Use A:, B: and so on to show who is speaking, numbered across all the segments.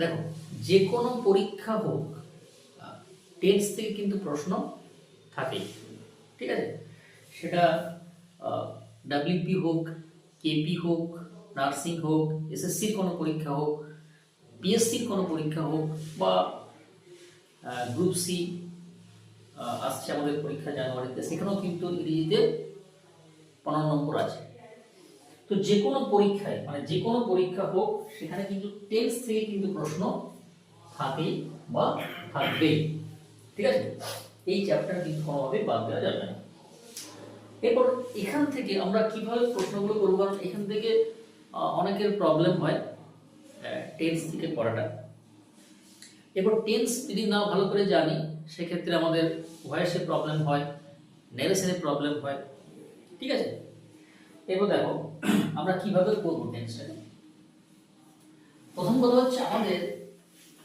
A: দেখো যে কোনো পরীক্ষা হোক টেন্স থেকে কিন্তু প্রশ্ন থাকে ঠিক আছে? সেটা ডাব্লিউপি হোক কেপি হোক নার্সিং হোক এসএসসির কোনো পরীক্ষা হোক পিএসসির কোনো পরীক্ষা হোক, বা গ্রুপ সি আসছে আমাদের পরীক্ষা জানুয়ারিতে, সেখানেও কিন্তু ইংরেজিতে পনেরো নম্বর আছে। তো যে কোনো পরীক্ষায় মানে যে কোনো পরীক্ষা হোক, সেখানে কিন্তু টেন্স থেকে কিন্তু প্রশ্ন থাকেই বা থাকবেই। ঠিক আছে? এই চ্যাপ্টার কিন্তু কোনোভাবেই বাদ দেওয়া যাবে না। এরপর এখান থেকে আমরা কীভাবে প্রশ্নগুলো করব? কারণ এখান থেকে অনেকের প্রবলেম হয় টেন্স থেকে পড়াটা। এরপর টেন্স যদি না ভালো করে জানি, সেক্ষেত্রে আমাদের ভয়েসে প্রবলেম হয় নেরেশনে প্রবলেম হয়। ঠিক আছে? এরপর দেখো আমরা কীভাবে করব টেন্সটা প্রথম কথা হচ্ছে আমাদের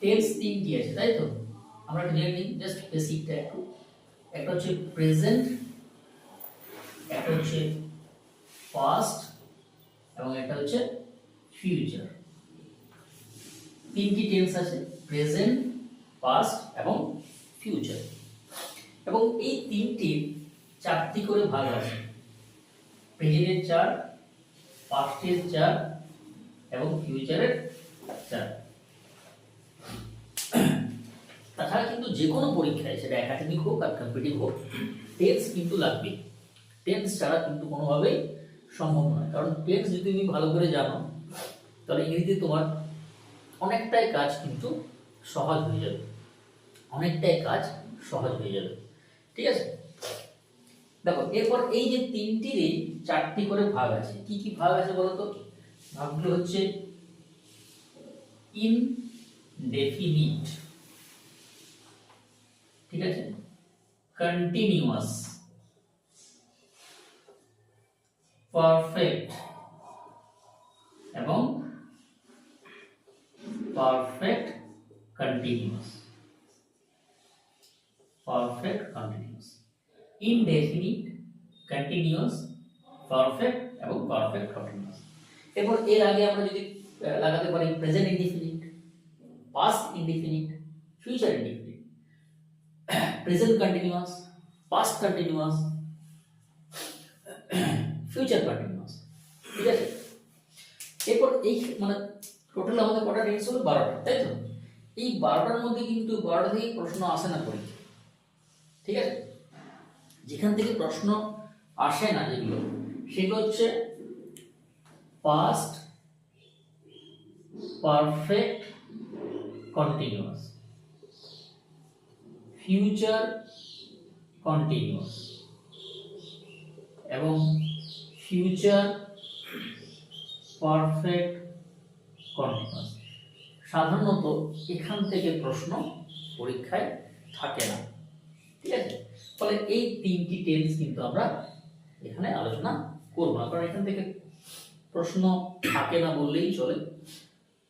A: টেন্স তিনটি আছে, তাই তো? আমরা একটু জেনে নিই জাস্ট বেসিকটা একটু। একটা হচ্ছে প্রেজেন্ট একটা হচ্ছে পাস্ট এবং একটা হচ্ছে ফিউচার তিনটি টেন্স আছে? প্রেজেন্ট পাস্ট এবং ফিউচার এবং এই তিনটির চারটি করে ভাগ আছে। প্রেজেন্টের চার পাস্টের চার এবং ফিউচারের চার তাছাড়া কিন্তু যে কোনো পরীক্ষায়, সেটা একাডেমিক হোক আর কম্পিটিভ হোক টেন্স কিন্তু লাগবে টেন্স ছাড়া কিন্তু কোনোভাবেই সম্ভব নয়। কারণ টেন্স যদি তুমি ভালো করে জানো, তাহলে ইংরেজি তোমার অনেকটাই কাজ কিন্তু সহজ হয়ে যাবে। অনেকটাই কাজ সহজ হয়ে যাবে। ঠিক আছে? দেখো, এরপর এই যে তিনটিরই চারটি করে ভাগ আছে। কি কি ভাগ আছে বলো তো? ভাগগুলো হচ্ছে ইনডেফিনিট ঠিক আছে? কন্টিনিউয়াস পারফেক্ট এবং perfect continuous perfect continuous indefinite continuous perfect এবং পারফেক্ট কন্টিনিউয়াস এরপর এর আগে আমরা যদি লাগাতে পারি present indefinite past indefinite future indefinite present continuous past continuous future continuous ঠিক আছে? এরপর এই মানে টোটাল আমাদের কটা টেন্স হলো? বারোটা, তাই তো? এই বারোটার মধ্যে কিন্তু বারোটা থেকে প্রশ্ন আসে না পরীক্ষা ঠিক আছে? যেখান থেকে প্রশ্ন আসে না যেগুলো সেগুলো হচ্ছে past perfect continuous future continuous এবং ফিউচার পারফেক্ট কন্টিনিউয়াস সাধারণত এখান থেকে প্রশ্ন পরীক্ষায় থাকে না। ঠিক আছে? ফলে এই তিনটি টেন্স কিন্তু আমরা এখানে আলোচনা করব না। কারণ এখান থেকে প্রশ্ন থাকে না বললেই চলে।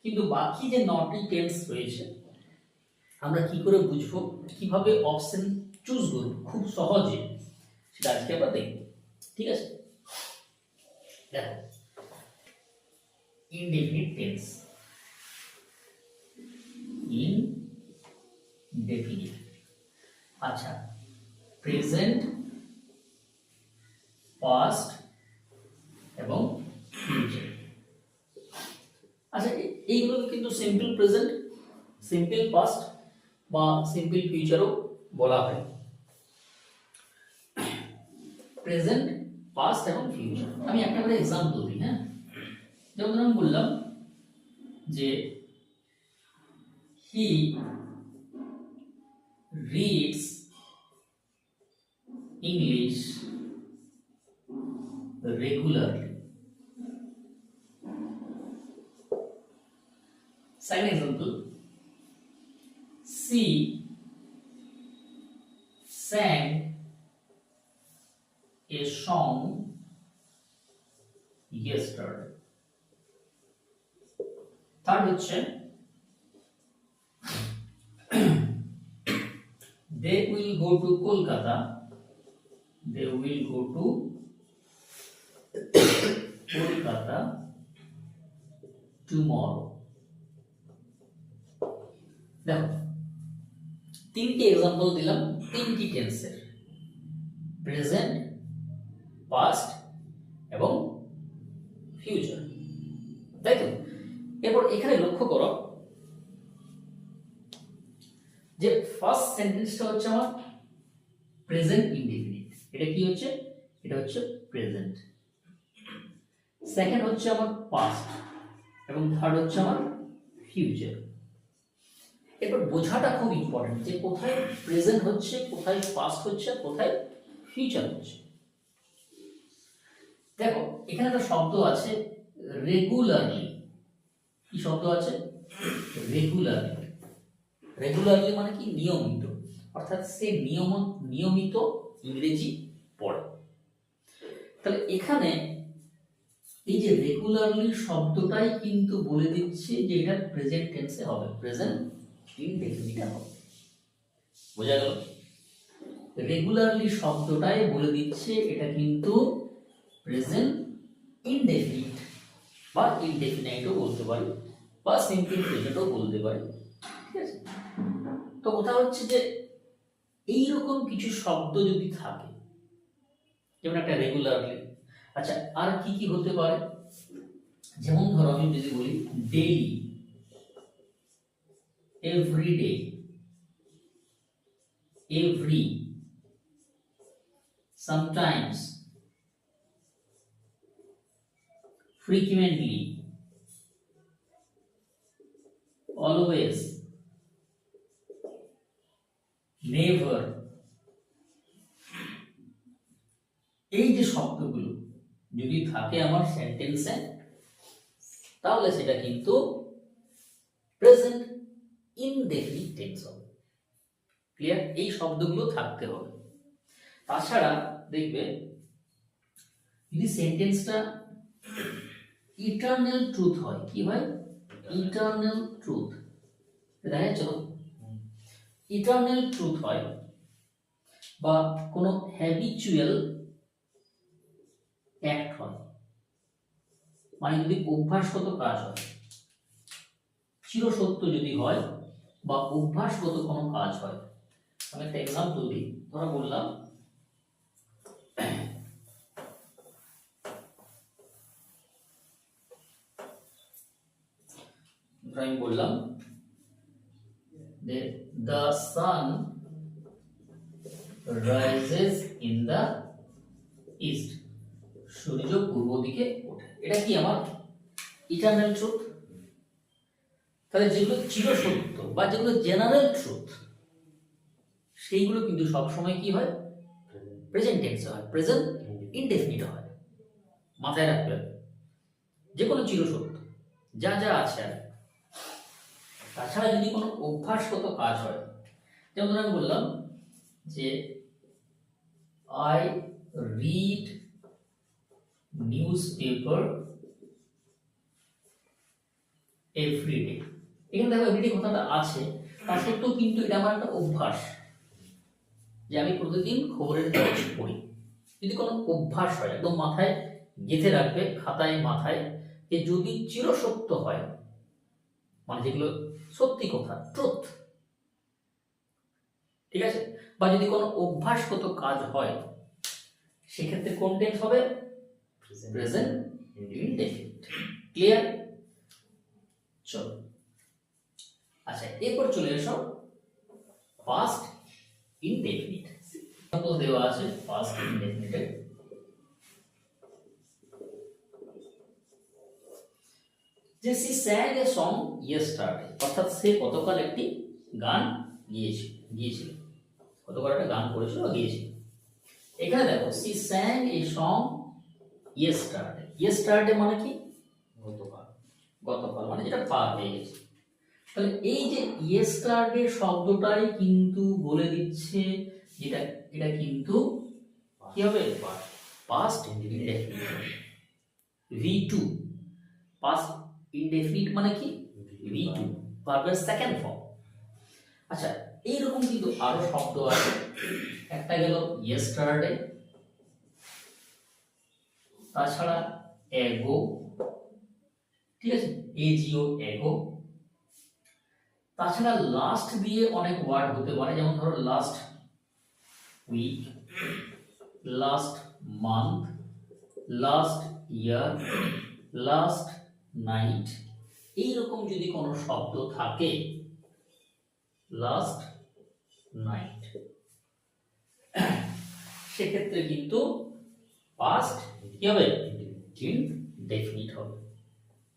A: কিন্তু বাকি যে নটি টেন্স রয়েছে, আমরা কি করে বুঝব, কীভাবে অপশন চুজ করব? খুব সহজে। সেটা আজকে আমরা দেখব। ঠিক আছে? দেখো। ইনডেফিনিট টেন্স ইনডেফিনিট আচ্ছা। প্রেজেন্ট পাস্ট এবং আচ্ছা এ- এইগুলোকে কিন্তু সিম্পল প্রেজেন্ট সিম্পল পাস্ট বা সিম্পল ফিউচারও বলা হয়। প্রেজেন্ট পাস্ট এবং ফিউচার আমি একটা করে এক্সাম্পল দিই হ্যাঁ? যেমন আমি বললাম যে হি reads English regularly. Second example, she sang a song yesterday. Third হচ্ছে they will go to Kolkata. They will go to Kolkata tomorrow. দেখো তিনটি এক্সাম্পল দিলাম, তিনটি টেন্সের প্রেজেন্ট পাস্ট এবং ফিউচার তাই তো? এরপর এখানে লক্ষ্য করো যে ফার্স্ট সেন্টেন্সটা হচ্ছে আমার প্রেজেন্ট ইনডিফিনিট এটা কি হচ্ছে? এটা হচ্ছে প্রেজেন্ট সেকেন্ড হচ্ছে আমার পাস্ট এবং থার্ড হচ্ছে আমার ফিউচার এরপর বোঝাটা খুব ইম্পর্টেন্ট যে কোথায় প্রেজেন্ট হচ্ছে, কোথায় পাস্ট হচ্ছে কোথায় ফিউচার হচ্ছে। দেখো, এখানে একটা শব্দ আছে রেগুলারলি কি শব্দ আছে? রেগুলারলি রেগুলারলি মানে কি? নিয়মিত। অর্থাৎ সে নিয়ম নিয়মিত ইংরেজি পড়ে। তাহলে এখানে এই যে রেগুলারলি শব্দটাই কিন্তু বলে দিচ্ছে যে এটা প্রেজেন্ট টেন্সে হবে। প্রেজেন্ট ইনডেফিনিটে হবে। বোঝা গেল? রেগুলারলি শব্দটাই বলে দিচ্ছে, এটা কিন্তু প্রেজেন্ট ইনডেফিনিট বা ইনডেফিনাইটও বলতে পারি, বা সিম্পল প্রেজেন্টও বলতে পারি, ঠিক আছে? তো কথা হচ্ছে যে, এইরকম কিছু শব্দ যদি থাকে, যেমন একটা রেগুলারলি আচ্ছা আর কি কি হতে পারে? যেমন ধরো আমি যদি বলি daily everyday every sometimes. Frequently. Always. Never. এই যে শব্দগুলো যদি থাকে আমার সেন্টেন্সে তাহলে সেটা কিন্তু ইনডেফিনিট ক্লিয়ার এই শব্দগুলো থাকতে হবে। তাছাড়া দেখবে, যদি সেন্টেন্সটা ইটার্নাল ট্রুথ হয়, কি হয়? ইটার্নাল ট্রুথ ইটার্নাল ট্রুথ হয়, বা কোনো হ্যাবিচুয়াল অ্যাক্ট হয়। মানে যদি অভ্যাসগত কাজ হয়, চিরসত্য যদি হয় বা অভ্যাসগত কোনো কাজ হয়। আমি একটা এক্সাম্পল দিই। ধরা বললাম আমি বললাম the sun rises in the east সূর্য পূর্ব দিকে ওঠে। এটা কি আমার ইটারনাল ট্রুথ তাহলে যেগুলো চিরসত্য বা যেগুলো জেনারেল ট্রুথ সেইগুলো কিন্তু সবসময় কি হয়? প্রেজেন্ট টেন্সে হয় প্রেজেন্ট ইনডেফিনিট হয়। মাথায় রাখবে যে কোনো চিরসত্য যা যা আছে আর তাছাড়া যদি কোনো অভ্যাসগত কাজ হয়, যেমন আমি বললাম যে I read newspaper every day এখানে দেখো এভরিডে কথাটা আছে তা সত্ত্বেও কিন্তু এটা আমার একটা অভ্যাস যে আমি প্রতিদিন খবরের কাগজ পড়ি। যদি কোনো অভ্যাস হয় একদম মাথায় গেঁথে রাখবে খাতায় মাথায় যে যদি চিরসত্য হয় মানে যেগুলো সত্যি কথা ট্রুথ ঠিক আছে? বা যদি কোনো অভ্যাসগত কাজ হয় সেক্ষেত্রে কোন টেন্স হবে প্রেজেন্ট ইনডেফিনিট ক্লিয়ার চলো। আচ্ছা এরপর চলে এসো। পাস্ট ইনডেফিনিট এক্সাম্পল দেওয়া আছে? পাস্ট ইনডেফিনিটের যে she sang a song yesterday অর্থাৎ সে গতকাল একটি গান গিয়েছিল গিয়েছিল। গতকাল একটা গান করেছিল বা গিয়েছিল। এখানে দেখো she sang a song yesterday yesterday মানে কি?
B: গতকাল।
A: গতকাল মানে যেটা পার হয়ে গেছে। তাহলে এই যে ইয়েস্টারডে শব্দটাই কিন্তু বলে দিচ্ছে, যেটা, এটা কিন্তু কি হবে? Past V two past indefinite মানে কি? ভি টু ভার্বের সেকেন্ড ফর্ম আচ্ছা এইরকম কিন্তু আরও শব্দ আছে। একটা গেল ইয়েস্টারডে তাছাড়া এগো। ঠিক আছে? এজিও এগো। তাছাড়া লাস্ট দিয়ে অনেক ওয়ার্ড হতে পারে, যেমন ধরো last week last month last year last night এইরকম যদি কোনো শব্দ থাকে লাস্ট নাইট সেক্ষেত্রে কিন্তু পাস্ট কি হবে? ইনডেফিনিট হবে।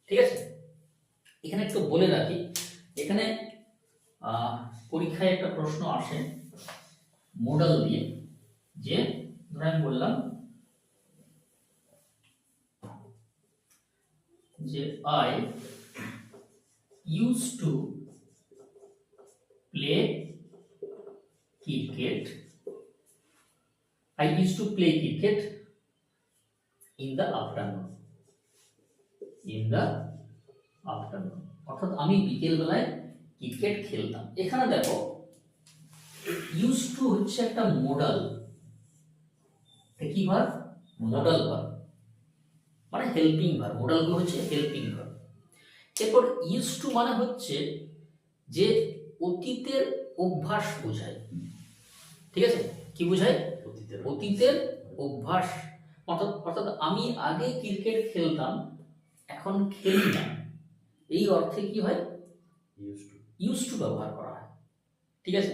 A: ঠিক আছে? এখানে একটু বলে রাখি এখানে পরীক্ষায় একটা প্রশ্ন আসে মোডাল দিয়ে, যে ধর আমি বললাম যে I use to play cricket I used to play cricket in the afternoon in the afternoon. অর্থাৎ আমি বিকেল বেলায় ক্রিকেট খেলতাম। এখানে দেখো ইউজ টু হচ্ছে একটা মোডাল কি ভার মোডাল ভার মানে হেল্পিং ভার মোডালগুলো হচ্ছে হেল্পিং ভার এরপর ইউজ টু মানে হচ্ছে যে অতীতের অভ্যাস বোঝায়। ঠিক আছে? কি বোঝায়?
B: অতীতের
A: অতীতের অভ্যাস। অর্থাৎ অর্থাৎ আমি আগে ক্রিকেট খেলতাম এখন খেলি না। এই অর্থে কি হয়?
B: ইউজ টু
A: ইউজ টু ব্যবহার করা হয়। ঠিক আছে?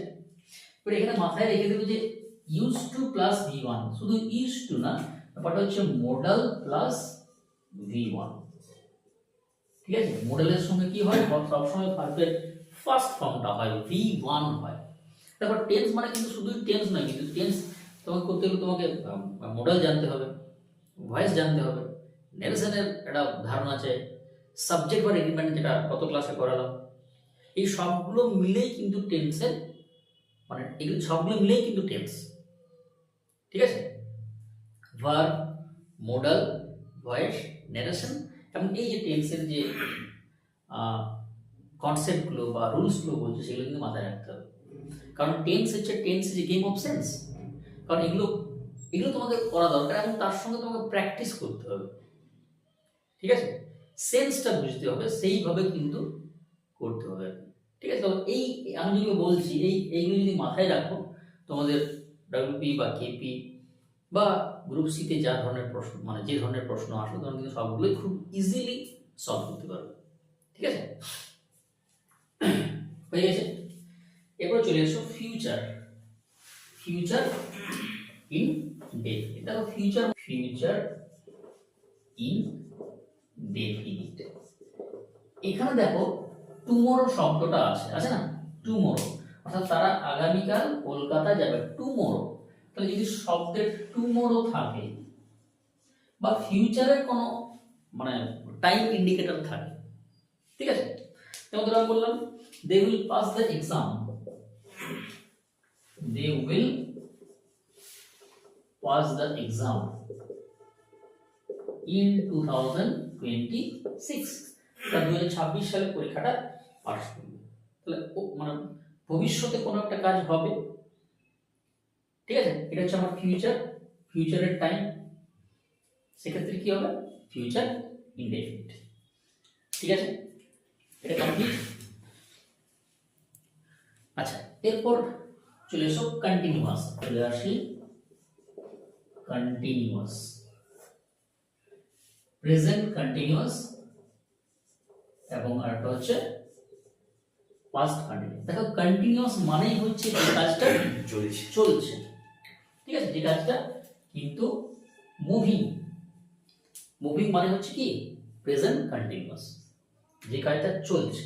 A: এবার এখানে মাথায় রেখে দেবে যে use to plus V one শুধু ইউজ টু না ব্যাপারটা হচ্ছে মডেল প্লাস ভি ওয়ান ঠিক আছে? মডেলের সঙ্গে কি হয়? সব- সবসময় ভার্বের ফার্স্ট ফর্মটা হয় ভি ওয়ান হয়। তারপর টেন্স মানে কিন্তু শুধু টেন্স নয় কিন্তু টেন্স তোমাকে করতে গেলে তোমাকে মডেল জানতে হবে ভয়েস জানতে হবে। নেলসনের একটা ধারণা আছে সাবজেক্ট বা এগ্রিমেন্ট যেটা কত ক্লাসে করালাম, এই সবগুলো মিলেই কিন্তু টেন্সের মানে এগুলো সবগুলো মিলেই কিন্তু টেন্স ঠিক আছে? ভার্ব মোডাল ভয়েস নেরেশন এবং এই যে টেন্সের যে কনসেপ্টগুলো বা রুলসগুলো বলছে সেগুলো কিন্তু মাথায় রাখতে হবে। কারণ টেন্স হচ্ছে টেন্স যে গেম অফ সেন্স কারণ এগুলো এগুলো তোমাকে করা দরকার এবং তার সঙ্গে তোমাকে প্র্যাকটিস করতে হবে, ঠিক আছে? সেন্সটা বুঝতে হবে, সেইভাবে কিন্তু করতে হবে। ঠিক আছে তো এই, আমি যেগুলো বলছি, এই, এইগুলো যদি মাথায় রাখো, তোমাদের ডাব্লিউপি বা কেপি বা গ্রুপ সিতে যা ধরনের প্রশ্ন মানে যে ধরনের প্রশ্ন আসবে, তখন কিন্তু সবগুলোই খুব ইজিলি সলভ করতে পারবে। ঠিক আছে? হয়ে গেছে? এরপর চলে এসো ফিউচার ফিউচার ইন ডেফিনিট দেখো ফিউচার ফিউচার ইন ডেফিনিট এখানে দেখো টুমোরো শব্দটা আছে আছে না? টুমোরো অর্থাৎ তারা আগামীকাল কলকাতা যাবে টুমোরো তাহলে যদি শব্দের টুমোরো থাকে, বা ফিউচারের কোনো মানে টাইম ইন্ডিকেটর থাকে, ঠিক আছে? যেমন ধরো বললাম they will pass the exam they will pass the exam in two thousand twenty six দু ছাব্বিশ সালে পরীক্ষাটা পাস করবে তাহলে মানে ভবিষ্যতে কোনো একটা কাজ হবে। ঠিক আছে? এটা হচ্ছে আমার ফিউচার ফিউচারের টাইম সেক্ষেত্রে কি হবে? ফিউচার ইনডেফিনিট ঠিক আছে? এটা কমপ্লিট আচ্ছা এরপর চলে এসো কন্টিনিউয়াস চলে আসি। কন্টিনিউয়াস প্রেজেন্ট কন্টিনিউয়াস এবং আরেকটা হচ্ছে পাস্ট কন্টিনিউয়াস দেখো কন্টিনিউয়াস মানেই হচ্ছে যে কাজটা
B: চলছে।
A: চলছে। ঠিক আছে? যে কাজটা কিন্তু মুভিং মুভিং মানে হচ্ছে কি? প্রেজেন্ট কন্টিনিউয়াস যে কাজটা চলছে।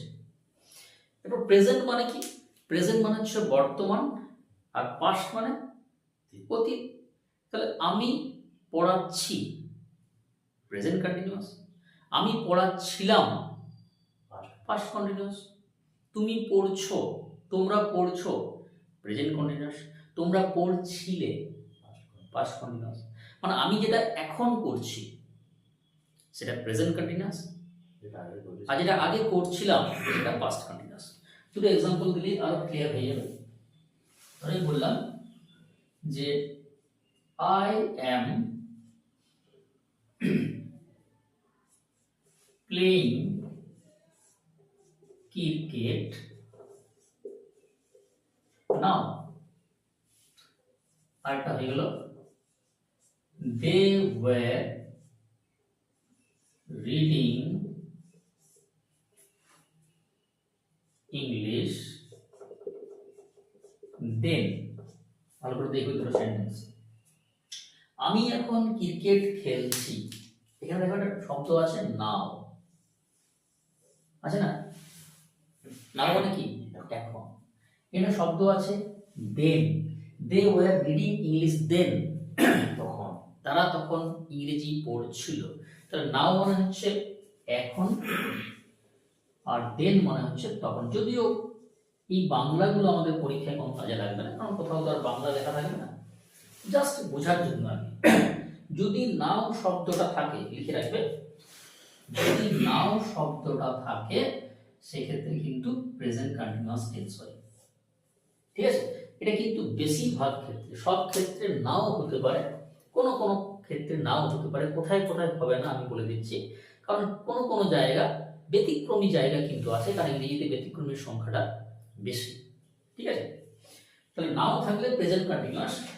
A: এরপর প্রেজেন্ট মানে কি? প্রেজেন্ট মানে হচ্ছে বর্তমান আর পাস্ট মানে অতীত। তাহলে আমি পড়াচ্ছি প্রেজেন্ট কন্টিনিউয়াস আমি পড়াচ্ছিলাম পাস্ট কন্টিনিউয়াস তুমি পড়ছো তোমরা পড়ছো প্রেজেন্ট কন্টিনিউয়াস তোমরা পড়ছিলে পাস্ট কন্টিনিউয়াস মানে আমি যেটা এখন করছি সেটা প্রেজেন্ট কন্টিনিউয়াস আর যেটা আগে করছিলাম সেটা পাস্ট কন্টিনিউয়াস দুটো এক্সাম্পল দিলেই আরও ক্লিয়ার হয়ে যাবে। আমি বললাম যে I am playing cricket now আরেকটা হয়ে গেল। They were reading English then ভালো করে দেখবে দুটো সেন্টেন্স আমি এখন ক্রিকেট খেলছি। এখানে দেখো একটা শব্দ আছে নাও আছে না? নাও মানে কি? এখন এখানে শব্দ আছে, then. They were reading English then.
B: তখন,
A: তারা তখন ইংরেজি পড়ছিল। তাহলে নাও মানে হচ্ছে এখন, আর দেন মানে হচ্ছে তখন। যদিও এই বাংলাগুলো আমাদের পরীক্ষায় কোনো কাজে লাগবে না, কারণ কোথাও তো আর বাংলা লেখা থাকবে না। জাস্ট বোঝার জন্য আর। যদি নাও শব্দটা থাকে, লিখে রাখবে যদি নাও শব্দটা থাকে, সেক্ষেত্রে কিন্তু প্রেজেন্ট কন্টিনিউয়াস টেন্স হয়। ঠিক আছে? এটা কিন্তু বেশিরভাগ ক্ষেত্রে, সব ক্ষেত্রে নাও হতে পারে। কোনো কোনো ক্ষেত্রে নাও হতে পারে। কোথায় কোথায় হবে না আমি বলে দিচ্ছি। কারণ কোনো কোনো জায়গা, ব্যতিক্রমী জায়গা কিন্তু আছে। কারণ ইংরেজিতে ব্যতিক্রমীর সংখ্যাটা বেশি। ঠিক আছে? তাহলে নাও থাকলে প্রেজেন্ট কন্টিনিউয়াস